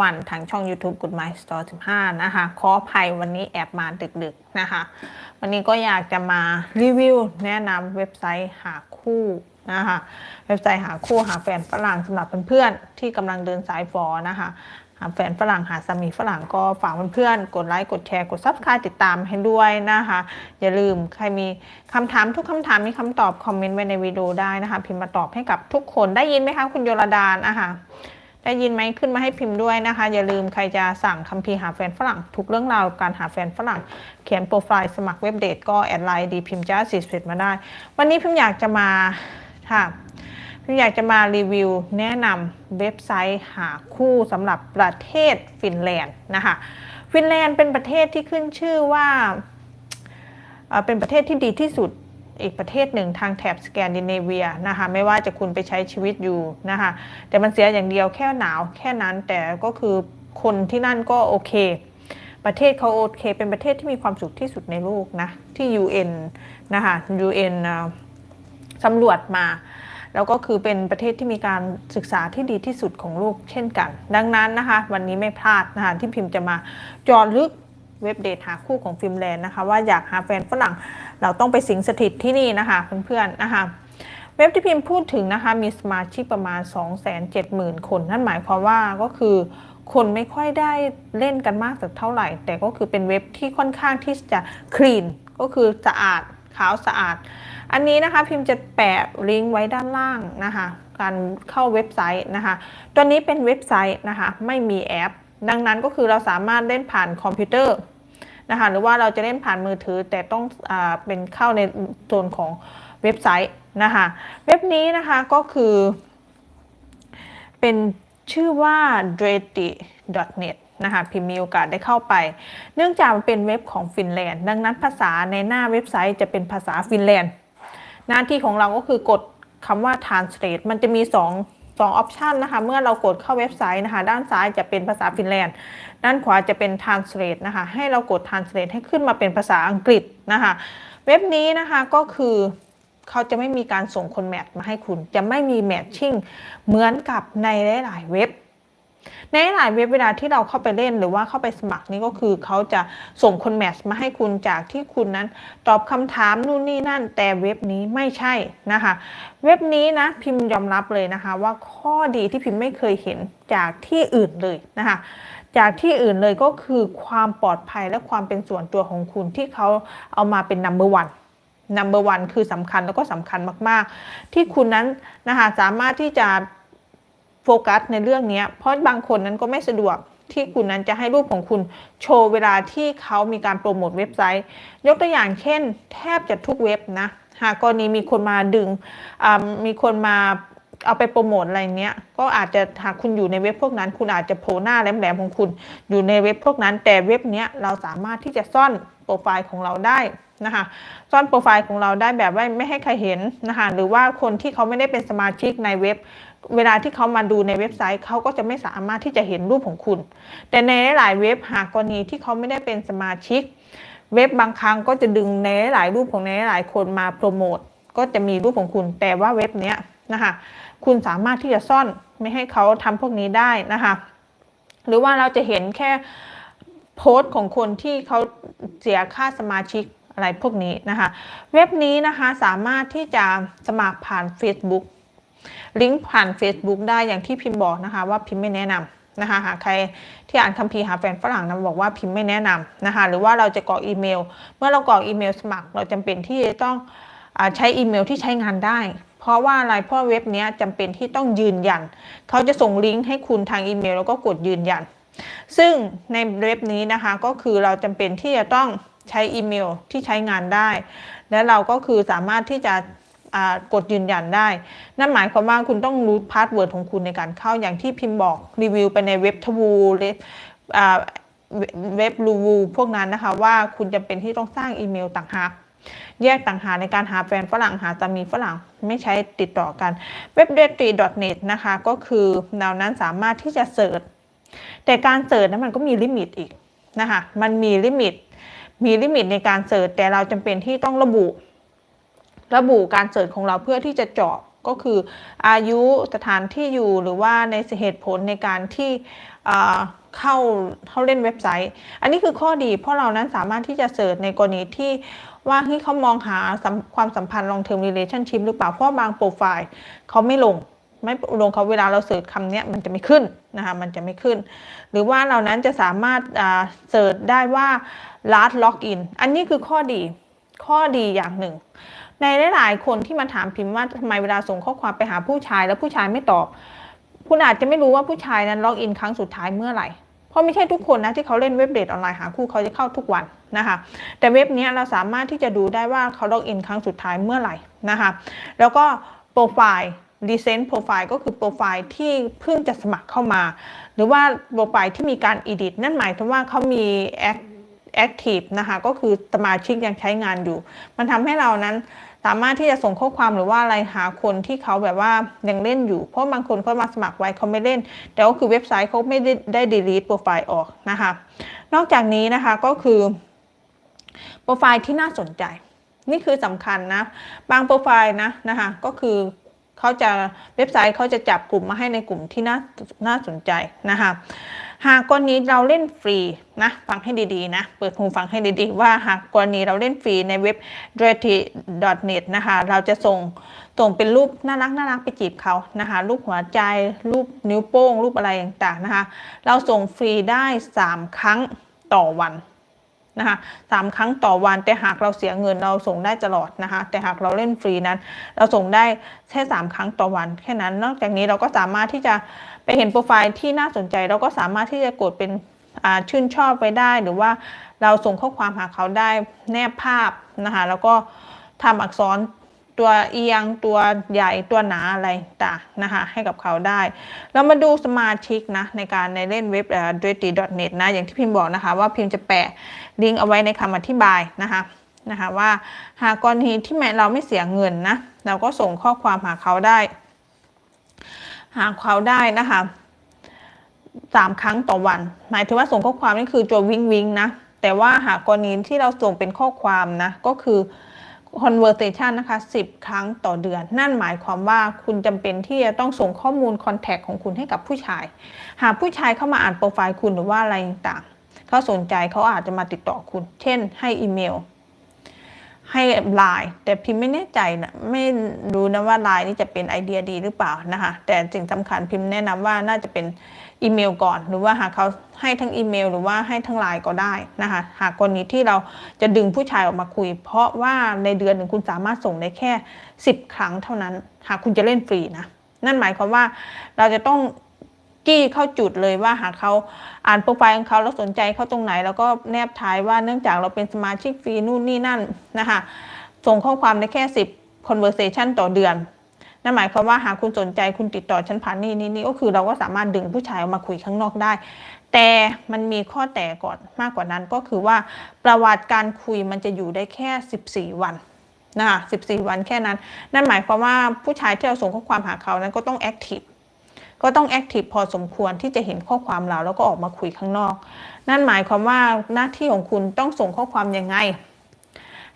วันทางช่อง YouTube Good My Store 15 นะคะ ขออภัยวันนี้แอบมาดึกๆนะคะ วันนี้ก็อยากจะมารีวิวแนะนำเว็บไซต์หาคู่นะคะเว็บไซต์หาคู่หาแฟนฝรั่งสำหรับเพื่อนๆที่กำลังเดินสายฟอนะคะหาแฟนฝรั่งหาสามีฝรั่งก็ฝากเพื่อนๆกดไลค์กดแชร์กด Subscribe ติดตามให้ด้วยนะคะ อย่าลืมใครมีคำถามทุกคำถามมีคำตอบคอมเมนต์ไว้ในวิดีโอได้นะคะ พิมพ์มาตอบให้กับทุกคนได้ยินไหมคะคุณโยรดานะคะ ได้ยินไหมขึ้นมาให้พิมพ์ด้วยนะคะ อย่าลืมใครจะสั่งคัมภีร์หาแฟนฝรั่ง ทุกเรื่องราวการหาแฟนฝรั่ง เขียนโปรไฟล์สมัครเว็บเดทก็แอดไลน์ดีพิมพ์จ้าสิบมาได้ วันนี้พิมพ์อยากจะมาค่ะพี่อยากจะมารีวิวแนะนำเว็บไซต์หาคู่สำหรับประเทศฟินแลนด์นะคะฟินแลนด์เป็นประเทศที่ขึ้นชื่อว่าเป็นประเทศที่ดีที่สุด อีกประเทศหนึ่งทางแถบสแกนดิเนเวียนะคะไม่ว่าจะคุณไปใช้ชีวิตอยู่นะคะแต่มันเสียอย่างเดียวแค่หนาวแค่นั้นแต่ก็คือคนที่นั่นก็โอเค ประเทศเขาโอเค เป็นประเทศที่มีความสุขที่สุดในโลกนะที่ UN นะคะ UN เอ่อสำรวจมา แล้วก็คือเป็นประเทศที่มีการศึกษาที่ดีที่สุดของโลกเช่นกัน ดังนั้นนะคะ วันนี้ไม่พลาดนะคะที่พิมพ์จะมาจอดลึก เว็บเดทหาคู่ของฟินแลนด์นะคะ ว่าอยากหาแฟนฝรั่งเราต้องไปสิงสถิตที่นี่นะคะเพื่อนๆนะคะเว็บที่พิมพ์พูดถึงนะคะมีสมาชิกประมาณ 270,000 คน นั่นหมายความว่าก็คือคนไม่ค่อยได้เล่นกันมากสักเท่าไหร่ แต่ก็คือเป็นเว็บที่ค่อนข้างที่จะคลีนก็คือสะอาดขาวสะอาด อันนี้นะคะพิมพ์จะแปะลิงก์ไว้ด้านล่างนะคะการเข้าเว็บไซต์นะคะ ตัวนี้เป็นเว็บไซต์นะคะไม่มีแอป ดังนั้นก็คือเราสามารถเล่นผ่านคอมพิวเตอร์นะคะหรือว่าเราจะเล่นผ่านมือถือแต่ต้องอเป็นเข้าในโซนของเว็บไซต์นะคะเว็บนี้นะคะก็คือ เป็นชื่อว่า d r e t i n e t นะคะพิมมีโอกาสได้เข้าไป เนื่องจากมันเป็นเว็บของฟินแลนด์ ดังนั้นภาษาในหน้าเว็บไซต์จะเป็นภาษาฟินแลนด์ หน้าที่ของเราก็คือกดคำว่า translate มันจะมี 2 2ออปชันนะคะ เมื่อเรากดเข้าเว็บไซต์นะคะ ด้านซ้ายจะเป็นภาษาฟินแลนด์ ด้านขวาจะเป็น translate นะคะ ให้เรากด translate ให้ขึ้นมาเป็นภาษาอังกฤษนะคะ เว็บนี้นะคะก็คือเขาจะไม่มีการส่งคนแมทมาให้คุณ จะไม่มีแมทชิ่งเหมือนกับในหลาย ๆ เว็บ ในหลายเว็บเวลาที่เราเข้าไปเล่นหรือว่าเข้าไปสมัครนี่ก็คือเขาจะส่งคนแมทช์มาให้คุณจากที่คุณนั้น ตอบคำถามนู่นนี่นั่น แต่เว็บนี้ไม่ใช่นะคะ เว็บนี้นะพิมพ์ยอมรับเลยนะคะ ว่าข้อดีที่พิมพ์ไม่เคยเห็นจากที่อื่นเลยนะคะจากที่อื่นเลยก็คือความปลอดภัยและความเป็นส่วนตัวของคุณที่เขาเอามาเป็น number one number one คือสำคัญแล้วก็สำคัญมาก ๆ ที่คุณนั้นนะคะสามารถที่จะ โฟกัสในเรื่องนี้เพราะบางคนนั้นก็ไม่สะดวกที่คุณนั้นจะให้รูปของคุณโชว์เวลาที่เขามีการโปรโมทเว็บไซต์ ยกตัวอย่างเช่น แทบจะทุกเว็บนะหากกรณีมีคนมาดึงมีคนมาเอาไปโปรโมทอะไรเนี้ยก็อาจจะหากคุณอยู่ในเว็บพวกนั้น คุณอาจจะโผล่หน้าแหลมๆของคุณอยู่ในเว็บพวกนั้น แต่เว็บเนี้ยเราสามารถที่จะซ่อนโปรไฟล์ของเราได้นะคะซ่อนโปรไฟล์ของเราได้แบบว่าไม่ให้ใครเห็นนะคะหรือว่าคนที่เขาไม่ได้เป็นสมาชิกในเว็บ เวลาที่เขามาดูในเว็บไซต์เขาก็จะไม่สามารถที่จะเห็นรูปของคุณ แต่ในหลายเว็บหากกรณีที่เขาไม่ได้เป็นสมาชิก เว็บบางครั้งก็จะดึงในหลายรูปของในหลายคนมาโปรโมทก็จะมีรูปของคุณ แต่ว่าเว็บเนี้ยนะคะคุณสามารถที่จะซ่อนไม่ให้เขาทำพวกนี้ได้นะคะหรือว่าเราจะเห็นแค่โพสต์ของคนที่เขาเสียค่าสมาชิกอะไรพวกนี้นะคะ เว็บนี้นะคะสามารถที่จะสมัครผ่าน Facebook ลิงก์ผ่าน Facebook ได้อย่างที่พิมพ์บอกนะคะ ว่าพิมพ์ไม่แนะนำนะคะหากใครที่อ่านคัมภีร์หาแฟนฝรั่งนะบอกว่าพิมพ์ไม่แนะนำนะคะหรือว่าเราจะกรอกอีเมล เมื่อเรากรอกอีเมลสมัคร เราจำเป็นที่จะต้องอใช้อีเมลที่ใช้งานได้ เพราะว่าอะไรเพราะเว็บนี้จำเป็นที่ต้องยืนยัน เขาจะส่งลิงก์ให้คุณทางอีเมล แล้วก็กดยืนยัน ซึ่งในเว็บนี้นะคะก็คือเราจำเป็นที่จะต้องใช้อีเมลที่ใช้งานได้ และเราก็คือสามารถที่จะ กดยืนยันได้ นั่นหมายความว่าคุณต้องรู้พาสเวิร์ดของคุณในการเข้าอย่างที่พิมพ์บอกรีวิวไปในเว็บทวูเว็บรูวูพวกนั้นนะคะว่าคุณจำเป็นที่ต้องสร้างอีเมลต่างหากแยกต่างหากในการหาแฟนฝรั่งหาสามีฝรั่งไม่ใช้ติดต่อกันเว็บ d a t y n e t นะคะ ก็คือแนวนั้นสามารถที่จะเสิร์ชแต่การเสิร์ชนั้นมันก็มีลิมิตอีกนะคะ มันมีลิมิต มีลิมิตในการเสิร์ชแต่เราจำเป็นที่ต้องระบุ ระบุการเสิร์ชของเราเพื่อที่จะเจาะก็คืออายุสถานที่อยู่หรือว่าในเหตุผลในการที่เข้าเข้าเล่นเว็บไซต์ อันนี้คือข้อดี เพราะเรานั้นสามารถที่จะเสิร์ชในกรณีที่ว่าที่เขามองหาความสัมพันธ์ long term relationship หรือเปล่า เพราะบางโปรไฟล์เขาไม่ลง ไม่ลงเขาเวลาเราเสิร์ชคำนี้มันจะไม่ขึ้นนะคะมันจะไม่ขึ้น หรือว่าเรานั้นจะสามารถาเสิร์ชได้ว่า last login อันนี้คือข้อดีข้อดีอย่างหนึ่ง ในหลายๆคนที่มาถามพิมพ์ว่าทำไมเวลาส่งข้อความไปหาผู้ชายแล้วผู้ชายไม่ตอบ คุณอาจจะไม่รู้ว่าผู้ชายนั้นล็อกอินครั้งสุดท้ายเมื่อไหร่เพราะไม่ใช่ทุกคนนะที่เขาเล่นเว็บเดทออนไลน์หาคู่เขาจะเข้าทุกวันนะคะแต่เว็บนี้เราสามารถที่จะดูได้ว่าเขาล็อกอินครั้งสุดท้ายเมื่อไหร่นะคะแล้วก็โปรไฟล์ดีเซนต์โปรไฟล์ก็คือโปรไฟล์ที่เพิ่งจะสมัครเข้ามา หรือว่าโปรไฟล์ที่มีการอีดิทนั่นหมายถึงว่าเขามีแอค แอคทีฟนะคะก็คือสมาชิกยังใช้งานอยู่ มันทำให้เรานั้นสามารถที่จะส่งข้อความหรือว่าอะไรหาคนที่เขาแบบว่ายังเล่นอยู่ เพราะบางคนเขามาสมัครไว้เขาไม่เล่น แต่ก็คือเว็บไซต์เขาไม่ได้ได้ delete โปรไฟล์ออกนะคะ นอกจากนี้นะคะก็คือโปรไฟล์ที่น่าสนใจ นี่คือสำคัญนะ บางโปรไฟล์นะนะคะก็คือเขาจะเว็บไซต์เขาจะจับกลุ่มมาให้ในกลุ่มที่น่าน่าสนใจนะคะ หากกรณีเราเล่นฟรีนะฟังให้ดีๆนะ เปิดหูฟังให้ดีๆ ว่าหากกรณีเราเล่นฟรีในเว็บ d r e t y net นะคะ เราจะส่งส่งเป็นรูปน่ารักน่ารักไปจีบเขานะคะ รูปหัวใจ รูปนิ้วโป้ง รูปอะไรต่างๆนะคะ เราส่งฟรีได้ 3 ครั้งต่อวันนะคะสามครั้งต่อวันแต่หากเราเสียเงินเราส่งได้ตลอดนะคะ แต่หากเราเล่นฟรีนั้น เราส่งได้แค่สามครั้งต่อวัน แค่นั้น นอกจากนี้เราก็สามารถที่จะ ไปเห็นโปรไฟล์ที่น่าสนใจเราก็สามารถที่จะกดเป็นชื่นชอบไปได้ หรือว่าเราส่งข้อความหาเขาได้แนบภาพนะคะแล้วก็ทำอักษรตัวเอียงตัวใหญ่ตัวหนาอะไรต่างนะคะให้กับเขาได้ เรามาดูสมาชิกนะในการในเล่นเว็บ d r e t y n e t นะอย่างที่พิมพ์บอกนะคะว่าพิมพ์จะแปะลิงก์เอาไว้ในคำอธิบายนะคะนะคะว่าหากกรณีที่แม่เราไม่เสียเงินนะเราก็ส่งข้อความหาเขาได้ หาเขาได้นะคะสามครั้งต่อวัน หมายถึงว่าส่งข้อความนี่คือตัววิงวิ่งนะ แต่ว่าหากกรณีที่เราส่งเป็นข้อความนะ ก็คือ conversation นะคะ 10 ครั้งต่อเดือน นั่นหมายความว่าคุณจำเป็นที่จะต้องส่งข้อมูลคอนแทคของคุณให้กับผู้ชาย หากผู้ชายเข้ามาอ่านโปรไฟล์คุณหรือว่าอะไรต่าง เขาสนใจเขาอาจจะมาติดต่อคุณ เช่น ให้อีเมล ให้ไลน์แต่พิมพ์ไม่แน่ใจนะไม่รู้นะว่าไลน์นี่จะเป็นไอเดียดีหรือเปล่านะคะ แต่สิ่งสำคัญพิมพ์แนะนำว่าน่าจะเป็นอีเมลก่อน หรือว่าหากเขาให้ทั้งอีเมล หรือว่าให้ทั้งไลน์ก็ได้นะคะ หากกรณีที่เราจะดึงผู้ชายออกมาคุย เพราะว่าในเดือนหนึ่งคุณสามารถส่งได้แค่ 10 ครั้งเท่านั้น หากคุณจะเล่นฟรีนะนั่นหมายความว่าเราจะต้อง จี้เข้าจุดเลยว่าหากเขาอ่านโปรไฟล์ของเขาแล้วสนใจเขาตรงไหน แล้วก็แนบท้ายว่าเนื่องจากเราเป็นสมาชิกฟรีนู่นนี่นั่นนะคะส่งข้อความได้แค่ 10 conversation ต่อเดือน นั่นหมายความว่าหากคุณสนใจคุณติดต่อฉันผ่านนี่นี่นี่ก็คือเราก็สามารถดึงผู้ชายออกมาคุยข้างนอกได้ แต่มันมีข้อแต่ก่อนมากกว่านั้นก็คือว่าประวัติการคุยมันจะอยู่ได้แค่ 14 วันนะคะ14 วันแค่นั้น นั่นหมายความว่าผู้ชายที่เราส่งข้อความหาเขานั้นก็ต้องแอคทีฟ ก็ต้องแอคทีฟพอสมควรที่จะเห็นข้อความเราแล้วก็ออกมาคุยข้างนอก นั่นหมายความว่าหน้าที่ของคุณต้องส่งข้อความยังไง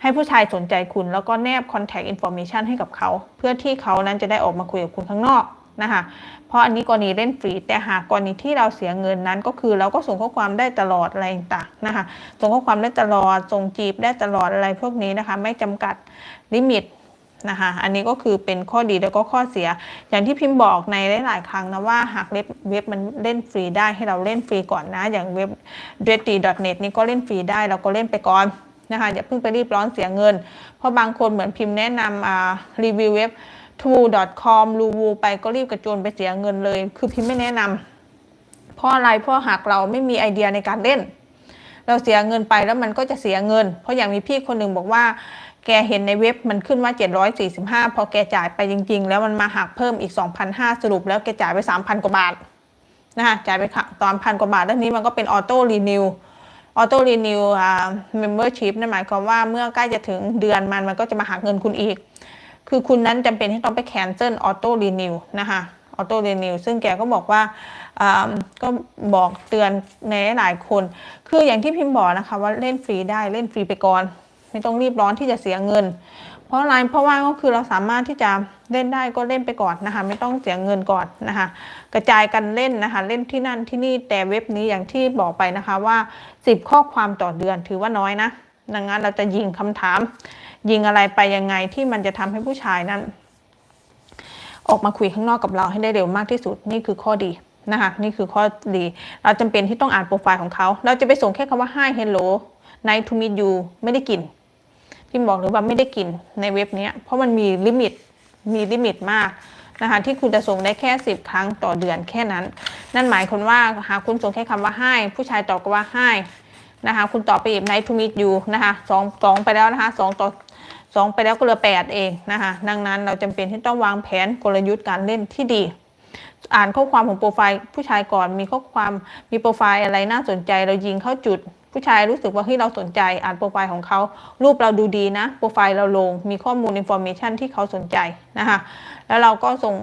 ให้ผู้ชายสนใจคุณแล้วก็แนบ contact information ให้กับเขา เพื่อที่เขานั้นจะได้ออกมาคุยกับคุณข้างนอกนะคะเพราะอันนี้กรณีเล่นฟรีแต่หากกรณีที่เราเสียเงินนั้นก็คือเราก็ส่งข้อความได้ตลอดอะไรต่างๆนะคะส่งข้อความได้ตลอดส่งจีบได้ตลอดอะไรพวกนี้นะคะ ไม่จำกัดลิมิต นะคะ อันนี้ก็คือเป็นข้อดีแล้วก็ข้อเสีย อย่างที่พิมพ์บอกในหลายๆครั้งนะว่าหากเว็บเว็บมันเล่นฟรีได้ให้เราเล่นฟรีก่อนนะ อย่างเว็บ r e t y n e t นี่ก็เล่นฟรีได้เราก็เล่นไปก่อนนะคะอย่าเพิ่งไปรีบร้อนเสียเงิน เพราะบางคนเหมือนพิมพ์แนะนำอ่ารีวิวเว็บ true.com รูวูไปก็รีบกระโจนไปเสียเงินเลย คือพิมพ์ไม่แนะนำเพราะอะไรเพราะหากเราไม่มีไอเดียในการเล่น เราเสียเงินไปแล้วมันก็จะเสียเงิน เพราะอย่างมีพี่คนหนึ่งบอกว่า แกเห็นในเว็บมันขึ้นว่า 745 พอแกจ่ายไปจริง ๆ แล้วมันมาหักเพิ่มอีก 2,500 สรุปแล้วแกจ่ายไป 3,000 กว่าบาทนะคะจ่ายไปตอนพันกว่าบาทแล้วนี้มันก็เป็นออโต้รีนิวออโต้รีนิวอ่าเมมเบอร์ชิพนั่นหมายความว่าเมื่อใกล้จะถึงเดือนมันมันก็จะมาหักเงินคุณอีก คือคุณนั้นจำเป็นที่ต้องไปแคนเซิลออโต้รีนิวนะคะออโต้รีนิวซึ่งแกก็บอกว่าก็บอกเตือนในหลายคน คืออย่างที่พิมพ์บอกนะคะว่าเล่นฟรีได้เล่นฟรีไปก่อน ไม่ต้องรีบร้อนที่จะเสียเงิน เพราะอะไรเพราะว่าก็คือเราสามารถที่จะเล่นได้ก็เล่นไปก่อนนะคะ ไม่ต้องเสียเงินก่อนนะคะ กระจายกันเล่นนะคะ เล่นที่นั่นที่นี่แต่เว็บนี้อย่างที่บอกไปนะคะว่า 10 ข้อความต่อเดือนถือว่าน้อยนะดังนั้นเราจะยิงคำถาม ยิงอะไรไปยังไงที่มันจะทำให้ผู้ชายนั้น ออกมาคุยข้างนอกกับเราให้ได้เร็วมากที่สุดนี่คือข้อดีนะคะนี่คือข้อดี เราจำเป็นที่ต้องอ่านโปรไฟล์ของเขา เราจะไปส่งแค่คำว่า hi hello nice to meet you ไม่ได้กิน พี่บอกเลยว่าไม่ได้กินในเว็บนี้เพราะมันมีลิมิตมีลิมิตมากนะคะที่คุณจะส่งได้แค่ 10 ครั้งต่อเดือนแค่นั้น นั่นหมายความว่าหากคุณส่งแค่คำว่า hi ผู้ชายตอบก็ว่า hi นะคะคุณตอบไปอีก nice to meet you นะคะสองสองไปแล้วนะคะสองต่อสองไปแล้วก็เหลือแปดเองนะคะดังนั้นเราจำเป็นที่ต้องวางแผนกลยุทธ์การเล่นที่ดี อ่านข้อความของโปรไฟล์ผู้ชายก่อนมีข้อความมีโปรไฟล์อะไรน่าสนใจเรายิงเข้าจุด ผู้ชายรู้สึกว่าที่เราสนใจอ่านโปรไฟล์ของเขา รูปเราดูดีนะ โปรไฟล์เราลงมีข้อมูลอินโฟมชันที่เขาสนใจนะคะแล้วเราก็ส่ง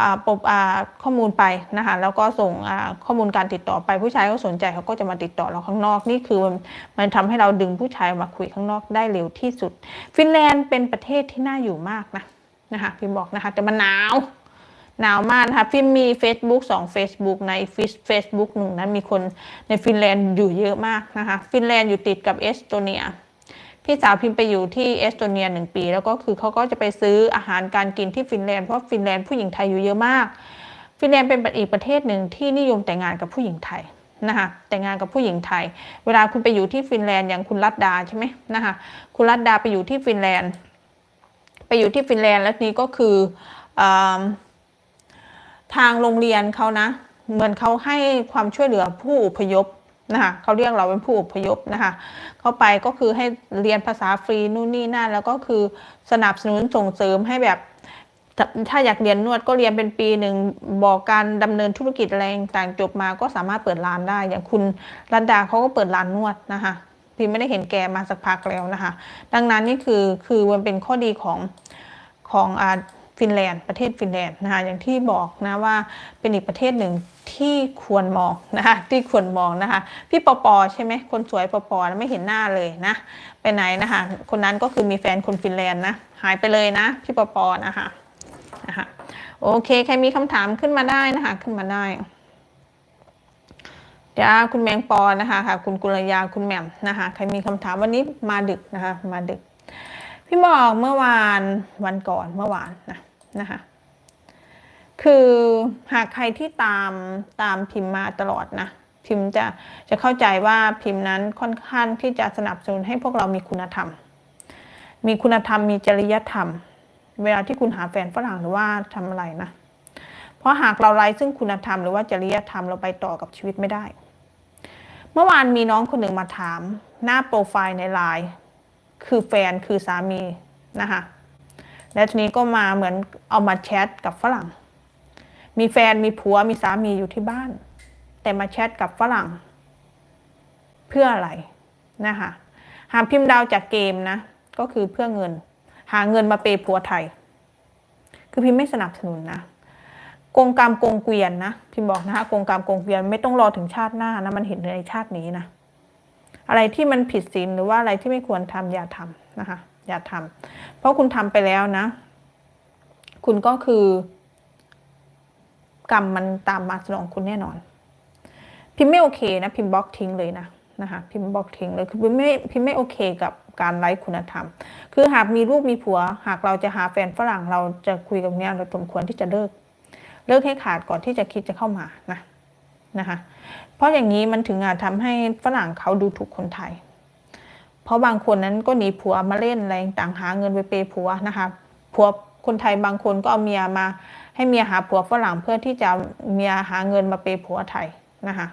อ่าปบอ่าข้อมูลไปนะคะแล้วก็ส่งอ่าข้อมูลการติดต่อไปผู้ชายก็สนใจเขาก็จะมาติดต่อเราข้างนอกนี่คือมันมันทำให้เราดึงผู้ชายมาคุยข้างนอกได้เร็วที่สุด ฟินแลนด์เป็นประเทศที่น่าอยู่มากนะนะคะพิมบอกนะคะแต่มันหนาว หนาวมากนะคะฟิล์มมี Facebook 2 Facebook ในเฟซบุ๊กหนึ่งนะมีคนในฟินแลนด์อยู่เยอะมากนะคะฟินแลนด์อยู่ติดกับเอสโตเนียพี่สาวพิมพ์ไปอยู่ที่เอสโตเนียหนึ่งปี แล้วก็คือเขาก็จะไปซื้ออาหารการกินที่ฟินแลนด์เพราะฟินแลนด์ผู้หญิงไทยอยู่เยอะมาก ฟินแลนด์เป็นอีกประเทศหนึ่งที่นิยมแต่งงานกับผู้หญิงไทยนะคะแต่งงานกับผู้หญิงไทย เวลาคุณไปอยู่ที่ฟินแลนด์อย่างคุณรัตดาใช่ไหมนะคะคุณรัตดาไปอยู่ที่ฟินแลนด์ ไปอยู่ที่ฟินแลนด์แล้วนี้ก็คืออ ทางโรงเรียนเขานะ เหมือนเขาให้ความช่วยเหลือผู้อพยพนะคะเขาเรียกเราเป็นผู้อพยพนะคะเข้าไปก็คือให้เรียนภาษาฟรีนู่นนี่นั่นแล้วก็คือสนับสนุนส่งเสริมให้แบบถ้าอยากเรียนนวดก็เรียนเป็นปีหนึ่งบอกการดำเนินธุรกิจอะไรต่างจบมาก็สามารถเปิดร้านได้ อย่างคุณรัตดาเขาก็เปิดร้านนวดนะคะพี่ไม่ได้เห็นแกมาสักพักแล้วนะคะ ดังนั้นนี่คือคือมันเป็นข้อดีของของอ่า ฟินแลนด์ประเทศฟินแลนด์นะคะอย่างที่บอกนะว่าเป็นอีกประเทศหนึ่งที่ควรมองนะคะที่ควรมองนะคะพี่ปอปอใช่ไหมคนสวยปอปอไม่เห็นหน้าเลยนะไปไหนนะคะคนนั้นก็คือมีแฟนคนฟินแลนด์นะหายไปเลยนะพี่ปอปอนะคะนะคะโอเคใครมีคำถามขึ้นมาได้นะคะขึ้นมาได้จ้าคุณแมงปอนะคะค่ะคุณกุลยาคุณแหม่มนะคะใครมีคำถามวันนี้มาดึกนะคะมาดึก พี่บอกเมื่อวานวันก่อนเมื่อวานนะนะคะคือหากใครที่ตามตามพิมพ์มาตลอดนะพิมพ์จะจะเข้าใจว่าพิมพ์นั้นค่อนข้างที่จะสนับสนุนให้พวกเรามีคุณธรรม มีคุณธรรมมีจริยธรรม เวลาที่คุณหาแฟนฝรั่งหรือว่าทำอะไรนะ เพราะหากเราไร้ซึ่งคุณธรรมหรือว่าจริยธรรมเราไปต่อกับชีวิตไม่ได้ เมื่อวานมีน้องคนหนึ่งมาถาม หน้าโปรไฟล์ในไลน์ คือแฟนคือสามีนะคะแล้วทีนี้ก็มาเหมือนเอามาแชทกับฝรั่ง มีแฟนมีผัวมีสามีอยู่ที่บ้าน แต่มาแชทกับฝรั่ง เพื่ออะไรนะคะหาพิมพ์ดาวจากเกมนะ ก็คือเพื่อเงิน หาเงินมาเปย์ผัวไทย คือพิมพ์ไม่สนับสนุนนะกงกรรมกงเกวียนนะพิมพ์บอกนะคะกงกรรมกงเกวียนไม่ต้องรอถึงชาติหน้านะมันเห็นในชาตินี้นะ อะไรที่มันผิดศีลหรือว่าอะไรที่ไม่ควรทำอย่าทำนะคะ อย่าทำเพราะคุณทำไปแล้วนะ คุณก็คือกรรมมันตามมาสนองคุณแน่นอน พิมพ์ไม่โอเคนะ พิมพ์บล็อกทิ้งเลยนะนะคะพิมพ์บล็อกทิ้งเลยคือพิมพ์ไม่พิมพ์ไม่โอเคกับการไร้คุณธรรม คือหากมีลูกมีผัว หากเราจะหาแฟนฝรั่งเราจะคุยกับเนี้ยเราสมควรที่จะเลิก เลิกให้ขาดก่อนที่จะคิดจะเข้ามานะ นะคะ เพราะอย่างนี้มันถึงอาจทำให้ฝรั่งเขาดูถูกคนไทย เพราะบางคนนั้นก็หนีผัวมาเล่นอะไรต่างหาเงินไปเปย์ผัวนะคะผัวคนไทยบางคนก็เอาเมียมาให้เมียหาผัวฝรั่งเพื่อที่จะเมียหาเงินมาเปย์ผัวไทยนะคะ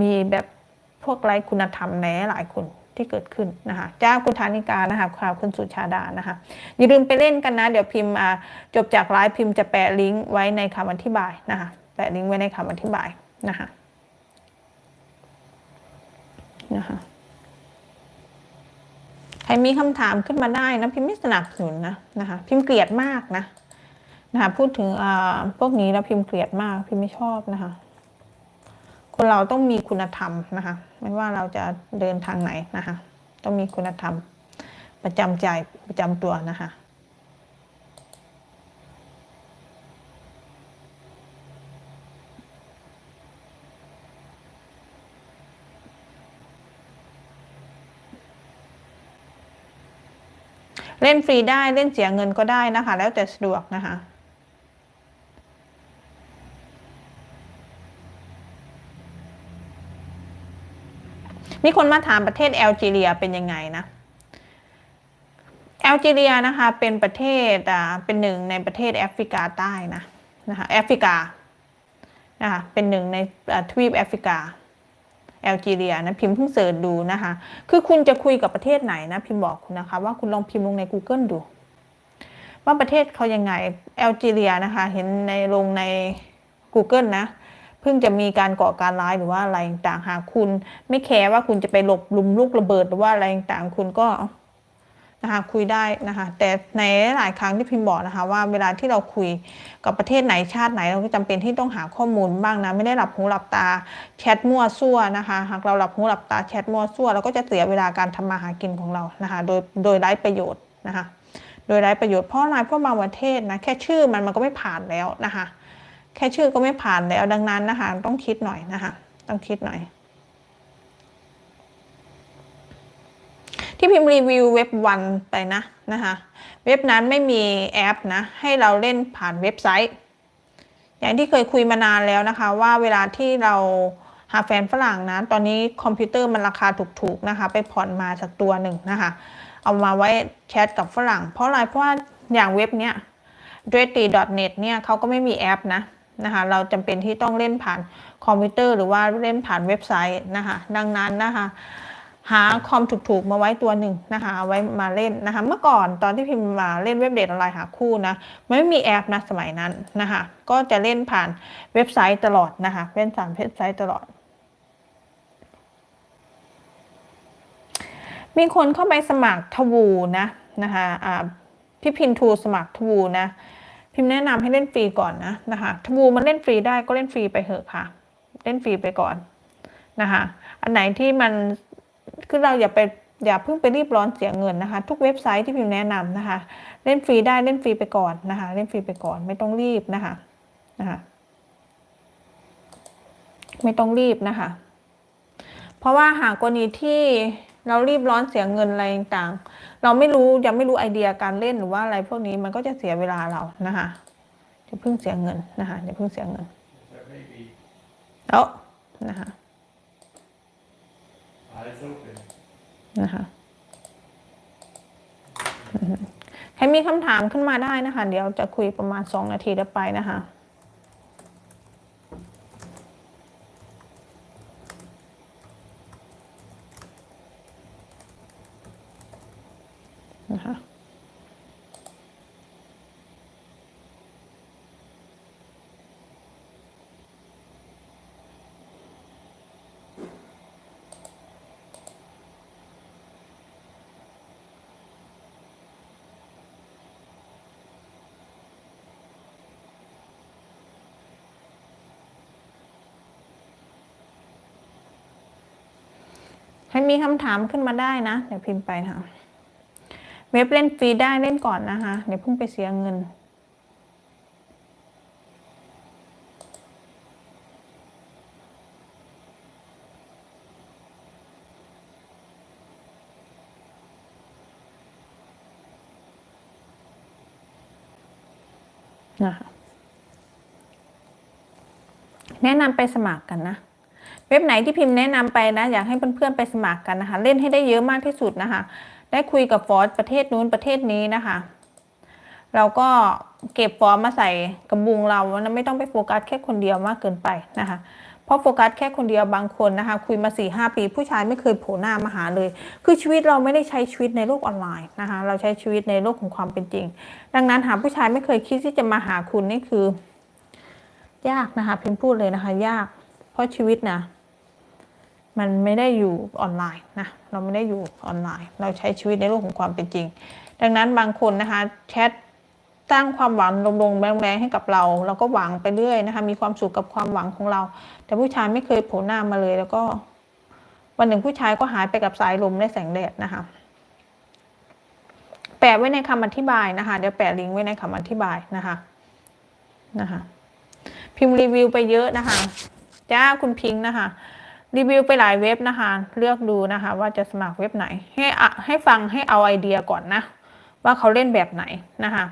มีแบบพวกไร้คุณธรรมแหนหลายคนที่เกิดขึ้นนะคะจ้าคุณธานิกานะคะข่าวคุณสุชาดานะคะอย่าลืมไปเล่นกันนะ เดี๋ยวพิมพ์จบจากไลฟ์พิมพ์จะแปะลิงก์ไว้ในคำอธิบายนะคะ ปะลิงก์ไว้ในคำอธิบายนะคะนะคะใครมีคำถามขึ้นมาได้นะพิมพ์ไม่สนับสนุนนะนะคะพิมพ์เกลียดมากนะนะคะพูดถึงพวกนี้แล้วพิมพ์เกลียดมากพิมพ์ไม่ชอบนะคะคนเราต้องมีคุณธรรมนะคะไม่ว่าเราจะเดินทางไหนนะคะต้องมีคุณธรรมประจำใจประจำตัวนะคะ เล่นฟรีได้เล่นเสียเงินก็ได้นะคะ แล้วแต่สะดวกนะคะมีคนมาถามประเทศแอลจีเรียเป็นยังไงนะแอลจีเรียนะคะเป็นประเทศอ่าเป็นหนึ่งในประเทศแอฟริกาใต้นะนะคะแอฟริกานะคะเป็นหนึ่งในทวีปแอฟริกา แอลจีเรียนะพิมพ์เพิ่งเสิร์ชดูนะคะ คือคุณจะคุยกับประเทศไหนนะพิมพ์บอกคุณนะคะ ว่าคุณลองพิมพ์ลงใน Google ดู ว่าประเทศเขายังไงแอลจีเรียนะคะ เห็นในลงใน Google นะเพิ่งจะมีการก่อการร้ายหรือว่าอะไรต่างหากคุณ ไม่แคร์ว่าคุณจะไปหลบหลุมลูกระเบิดหรือว่าอะไรต่างคุณก็ นะคะคุยได้นะคะแต่ในหลายครั้งที่พิมพ์บอกนะคะว่าเวลาที่เราคุยกับประเทศไหนชาติไหน เราก็จำเป็นที่ต้องหาข้อมูลบ้างนะไม่ได้หลับหูหลับตาแชทมั่วซั่วนะคะ หากเราหลับหูหลับตาแชทมั่วซั่วเราก็จะเสียเวลาการทำมาหากินของเรานะคะโดยโดยไร้ประโยชน์นะคะโดยไร้ประโยชน์เพราะอะไรเพราะบางประเทศนะแค่ชื่อมันมันก็ไม่ผ่านแล้วนะคะแค่ชื่อก็ไม่ผ่านแล้วดังนั้นนะคะต้องคิดหน่อยนะคะต้องคิดหน่อย ที่พิมพ์รีวิวเว็บวันไปนะนะคะเว็บนั้นไม่มีแอปนะให้เราเล่นผ่านเว็บไซต์ อย่างที่เคยคุยมานานแล้วนะคะ ว่าเวลาที่เราหาแฟนฝรั่งนะตอนนี้คอมพิวเตอร์มันราคาถูกๆนะคะ ไปผ่อนมาจากตัวหนึ่งนะคะ เอามาไว้แชทกับฝรั่ง เพราะอะไรเพราะว่าอย่างเว็บเนี้ย d r e t y n e t เนี่ยเขาก็ไม่มีแอปนะนะคะเราจำเป็นที่ต้องเล่นผ่านคอมพิวเตอร์หรือว่าเล่นผ่านเว็บไซต์นะคะ ดังนั้นนะคะ หาคอมถูกๆมาไว้ตัวหนึ่งนะคะเอาไว้มาเล่นนะคะ เมื่อก่อนตอนที่พิมพ์มาเล่นเว็บเดทออนไลน์หาคู่นะมันไม่มีแอปนะสมัยนั้นนะคะ ก็จะเล่นผ่านเว็บไซต์ตลอดนะคะเล่นผ่านเว็บไซต์ตลอด มีคนเข้าไปสมัครทวูนะนะคะอ่าพี่พินทูสมัครทวูนะพิมพ์แนะนำให้เล่นฟรีก่อนนะนะคะทวูมันเล่นฟรีได้ก็เล่นฟรีไปเถอะค่ะ เล่นฟรีไปก่อนนะคะ อันไหนที่มัน คือเราอย่าไปอย่าเพิ่งไปรีบร้อนเสียเงินนะคะ ทุกเว็บไซต์ที่พิมพ์แนะนำนะคะ เล่นฟรีได้เล่นฟรีไปก่อนนะคะ เล่นฟรีไปก่อนไม่ต้องรีบนะคะนะคะ ไม่ต้องรีบนะคะ เพราะว่าหากกรณีที่เรารีบร้อนเสียเงินอะไรต่างๆเราไม่รู้ยังไม่รู้ไอเดียการเล่นหรือว่าอะไรพวกนี้มันก็จะเสียเวลาเรานะคะจะเพิ่งเสียเงินนะคะจะเพิ่งเสียเงิน That may be แล้วนะคะ eyes open. นะคะใครมีคำถามขึ้นมาได้นะคะ เดี๋ยวจะคุยประมาณสองนาทีแล้วไปนะคะ ให้มีคำถามขึ้นมาได้นะ เดี๋ยวพิมพ์ไปค่ะ เว็บเล่นฟรีได้เล่นก่อนนะคะ เดี๋ยวเพิ่งไปเสียเงินนะคะแนะนำไปสมัครกันนะ เว็บไหนที่พิมพ์แนะนำไปนะ อยากให้เพื่อนๆไปสมัครกันนะคะ เล่นให้ได้เยอะมากที่สุดนะคะ ได้คุยกับฟอร์สประเทศนู้นประเทศนี้นะคะ เราก็เก็บฟอร์มมาใส่กระบุงเรานะไม่ต้องไปโฟกัสแค่คนเดียวมากเกินไปนะคะเพราะโฟกัสแค่คนเดียวบางคนนะคะ คุยมา4ี่หปี ผู้ชายไม่เคยโผล่หน้ามาหาเลย คือชีวิตเราไม่ได้ใช้ชีวิตในโลกออนไลน์นะคะ เราใช้ชีวิตในโลกของความเป็นจริง ดังนั้นหาผู้ชายไม่เคยคิดที่จะมาหาคุณนี่คือ ยากนะคะพิมพ์พูดเลยนะคะ ยาก เพราะชีวิตนะ มันไม่ได้อยู่ออนไลน์นะเราไม่ได้อยู่ออนไลน์ เราใช้ชีวิตในโลกของความเป็นจริง ดังนั้นบางคนนะคะแชทสร้างความหวังลงๆแรงๆให้กับเรา เราก็หวังไปเรื่อยนะคะมีความสุขกับความหวังของเรา แต่ผู้ชายไม่เคยโผล่หน้ามาเลย แล้วก็วันหนึ่งผู้ชายก็หายไปกับสายลมและแสงแดดนะคะแปะไว้ในคำอธิบายนะคะเดี๋ยวแปะลิงก์ไว้ในคำอธิบายนะคะนะคะพิมพ์รีวิวไปเยอะนะคะจ้าคุณพิงค์นะคะ รีวิวไปหลายเว็บนะคะ เลือกดูนะคะว่าจะสมัครเว็บไหน ให้อะให้ฟังให้เอาไอเดียก่อนนะ ว่าเขาเล่นแบบไหนนะคะ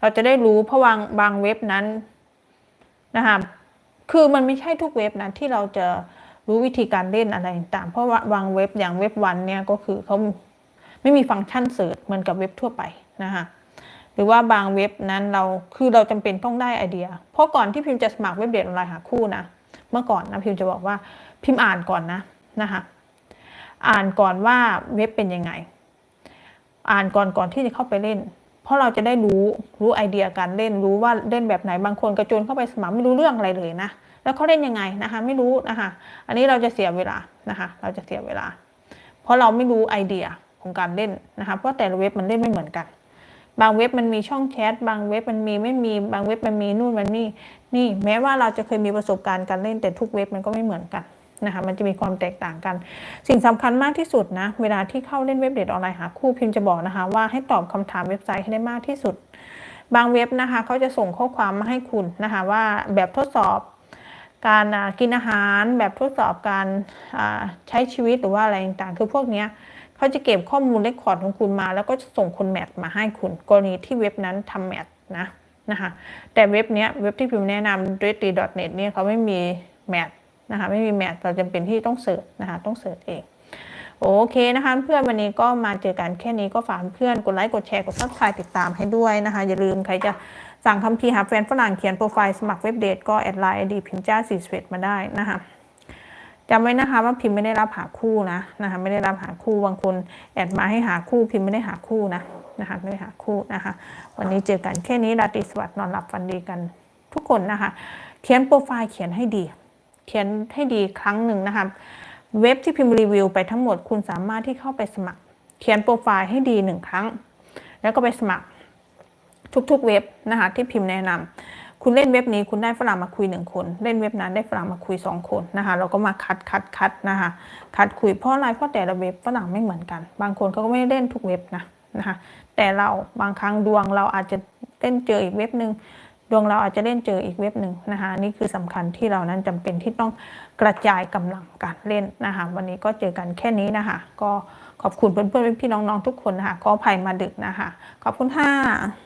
เราจะได้รู้เพราะบางบางเว็บนั้นนะคะคือมันไม่ใช่ทุกเว็บนะที่เราจะรู้วิธีการเล่นอะไรต่างเพราะว่าบางเว็บอย่างเว็บวันเนี่ยก็คือเขาไม่มีฟังก์ชันเสิร์ชเหมือนกับเว็บทั่วไปนะคะหรือว่าบางเว็บนั้นเราคือเราจำเป็นต้องได้ไอเดีย เพราะก่อนที่พิมพ์จะสมัครเว็บเดทออนไลน์หาคู่นะเมื่อก่อนนะพิมพ์จะบอกว่า พิมพ์อ่านก่อนนะนะคะอ่านก่อนว่าเว็บเป็นยังไง อ่านก่อนก่อนที่จะเข้าไปเล่น เพราะเราจะได้รู้รู้ไอเดียการเล่นรู้ว่าเล่นแบบไหนบางคนกระโจนเข้าไปสมัครไม่รู้เรื่องอะไรเลยนะแล้วเขาเล่นยังไงนะคะไม่รู้นะคะอันนี้เราจะเสียเวลานะคะเราจะเสียเวลา เพราะเราไม่รู้ไอเดียของการเล่นนะคะเพราะแต่ละเว็บมันเล่นไม่เหมือนกัน บางเว็บมันมีช่องแชทบางเว็บมันมีไม่มีบางเว็บมันมีนู่นมันนี่นี่แม้ว่าเราจะเคยมีประสบการณ์การเล่นแต่ทุกเว็บมันก็ไม่เหมือนกัน นะคะมันจะมีความแตกต่างกัน สิ่งสำคัญมากที่สุดนะเวลาที่เข้าเล่นเว็บเดทออนไลน์หาคู่พิมพ์จะบอกนะคะ ว่าให้ตอบคำถามเว็บไซต์ให้ได้มากที่สุด บางเว็บนะคะเขาจะส่งข้อความมาให้คุณนะคะว่าแบบทดสอบการกินอาหารแบบทดสอบการใช้ชีวิตหรือว่าอะไรต่างๆ คือพวกนี้เขาจะเก็บข้อมูลเรคคอร์ดของคุณมา แล้วก็จะส่งคนแมทมาให้คุณ กรณีที่เว็บนั้นทำแมทนะนะคะแต่เว็บนี้เว็บที่พิมแนะนำ d r e t t y n e t เนี่ยเขาไม่มีแมท นะคะไม่มีแมทเราจำเป็นที่ต้องเสิร์ชนะคะต้องเสิร์ชเองโอเคนะคะเพื่อนวันนี้ก็มาเจอกันแค่นี้ก็ฝากเพื่อนกดไลค์กดแชร์กดซับสไครต์ติดตามให้ด้วยนะคะ อย่าลืมใครจะสั่งคำพีร์หาแฟนฝรั่งเขียนโปรไฟล์สมัครเว็บเดทก็แอดไลน์ไอดีพิมพ์จ้าสี่สิบมาได้นะคะจำไว้นะคะว่าพิมพ์ไม่ได้รับหาคู่นะนะคะไม่ได้รับหาคู่บางคนแอดมาให้หาคู่พิมพ์ไม่ได้หาคู่นะนะคะไม่ได้หาคู่นะคะ วันนี้เจอกันแค่นี้ราตรีสวัสดิ์นอนหลับฝันดีกันทุกคนนะคะ เขียนโปรไฟล์เขียนให้ดี เขียนให้ดีครั้งหนึ่งนะคะเว็บที่พิมพ์รีวิวไปทั้งหมดคุณสามารถที่เข้าไปสมัคร เขียนโปรไฟล์ให้ดีหนึ่งครั้ง แล้วก็ไปสมัครทุกๆเว็บนะคะที่พิมพ์แนะนำคุณเล่นเว็บนี้คุณได้ฝรั่งมาคุยหนึ่งคน เล่นเว็บนั้นได้ฝรั่งมาคุยสองคนนะคะเราก็มาคัดคัดคัดนะคะคัดคุยเพราะอะไรเพราะแต่ละเว็บฝรั่งไม่เหมือนกัน บางคนเขาก็ไม่เล่นทุกเว็บนะนะคะแต่เราบางครั้งดวงเราอาจจะเล่นเจออีกเว็บหนึ่ง ดวงเราอาจจะเล่นเจออีกเว็บหนึ่งนะคะนี่คือสำคัญที่เรานั้นจำเป็นที่ต้องกระจายกำลังการเล่นนะคะวันนี้ก็เจอกันแค่นี้นะคะ ก็ขอบคุณเพื่อนๆพี่ๆน้องๆทุกคนนะคะขออภัยมาดึกนะคะ ขอบคุณค่ะ